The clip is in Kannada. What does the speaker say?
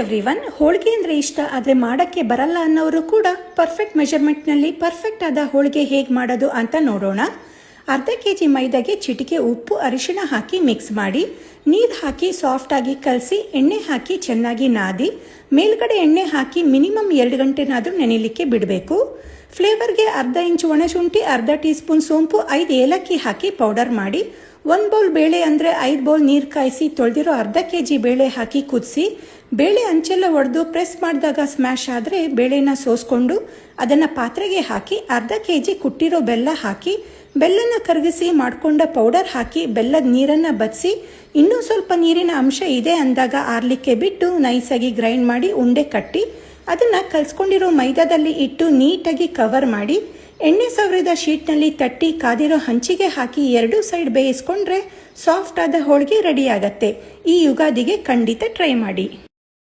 ಎವ್ರಿ ಒನ್ ಹೋಳಿಗೆ ಅಂದರೆ ಇಷ್ಟ, ಆದರೆ ಮಾಡೋಕ್ಕೆ ಬರಲ್ಲ ಅನ್ನೋರು ಕೂಡ ಪರ್ಫೆಕ್ಟ್ ಮೆಷರ್ಮೆಂಟ್ನಲ್ಲಿ ಪರ್ಫೆಕ್ಟ್ ಆದ ಹೋಳಿಗೆ ಹೇಗೆ ಮಾಡೋದು ಅಂತ ನೋಡೋಣ. ಅರ್ಧ ಕೆ ಜಿ ಮೈದಾಗೆ ಚಿಟಿಕೆ ಉಪ್ಪು, ಅರಿಶಿಣ ಹಾಕಿ ಮಿಕ್ಸ್ ಮಾಡಿ, ನೀರು ಹಾಕಿ ಸಾಫ್ಟಾಗಿ ಕಲಸಿ, ಎಣ್ಣೆ ಹಾಕಿ ಚೆನ್ನಾಗಿ ನಾದಿ, ಮೇಲ್ಗಡೆ ಎಣ್ಣೆ ಹಾಕಿ ಮಿನಿಮಮ್ ಎರಡು ಗಂಟೆನಾದರೂ ನೆನೆಯಲಿಕ್ಕೆ ಬಿಡಬೇಕು. ಫ್ಲೇವರ್ಗೆ ಅರ್ಧ ಇಂಚು ಒಣಶುಂಠಿ ಅರ್ಧ ಟೀ ಸ್ಪೂನ್ ಸೋಂಪು, ಐದು ಏಲಕ್ಕಿ ಹಾಕಿ ಪೌಡರ್ ಮಾಡಿ, ಒಂದು ಬೌಲ್ ಬೇಳೆ ಅಂದರೆ ಐದು ಬೌಲ್ ನೀರು ಕಾಯಿಸಿ ತೊಳೆದಿರೋ ಅರ್ಧ ಕೆ ಜಿ ಬೇಳೆ ಹಾಕಿ ಕುದಿಸಿ ಬೇಳೆ ಅಂಚೆಲ್ಲ ಒಡೆದು ಪ್ರೆಸ್ ಮಾಡಿದಾಗ ಸ್ಮ್ಯಾಶ್ ಆದರೆ ಬೇಳೆನ ಸೋಸ್ಕೊಂಡು ಅದನ್ನು ಪಾತ್ರೆಗೆ ಹಾಕಿ ಅರ್ಧ ಕೆ ಜಿ ಕುಟ್ಟಿರೋ ಬೆಲ್ಲ ಹಾಕಿ, ಬೆಲ್ಲನ ಕರಗಿಸಿ ಮಾಡಿಕೊಂಡ ಪೌಡರ್ ಹಾಕಿ ಬೆಲ್ಲದ ನೀರನ್ನು ಬದಿಸಿ, ಇನ್ನೂ ಸ್ವಲ್ಪ ನೀರಿನ ಅಂಶ ಇದೆ ಅಂದಾಗ ಆರ್ಲಿಕ್ಕೆ ಬಿಟ್ಟು ನೈಸಾಗಿ ಗ್ರೈಂಡ್ ಮಾಡಿ ಉಂಡೆ ಕಟ್ಟಿ, ಅದನ್ನು ಕಲ್ಸ್ಕೊಂಡಿರೋ ಮೈದಾದಲ್ಲಿ ಇಟ್ಟು ನೀಟಾಗಿ ಕವರ್ ಮಾಡಿ, ಎಣ್ಣೆ ಸವರಿದ ಶೀಟ್ನಲ್ಲಿ ತಟ್ಟಿ ಕಾದಿರೋ ಹಂಚಿಗೆ ಹಾಕಿ ಎರಡೂ ಸೈಡ್ ಬೇಯಿಸ್ಕೊಂಡ್ರೆ ಸಾಫ್ಟ್ ಆದ ಹೋಳಿಗೆ ರೆಡಿ ಆಗತ್ತೆ. ಈ ಯುಗಾದಿಗೆ ಖಂಡಿತ ಟ್ರೈ ಮಾಡಿ.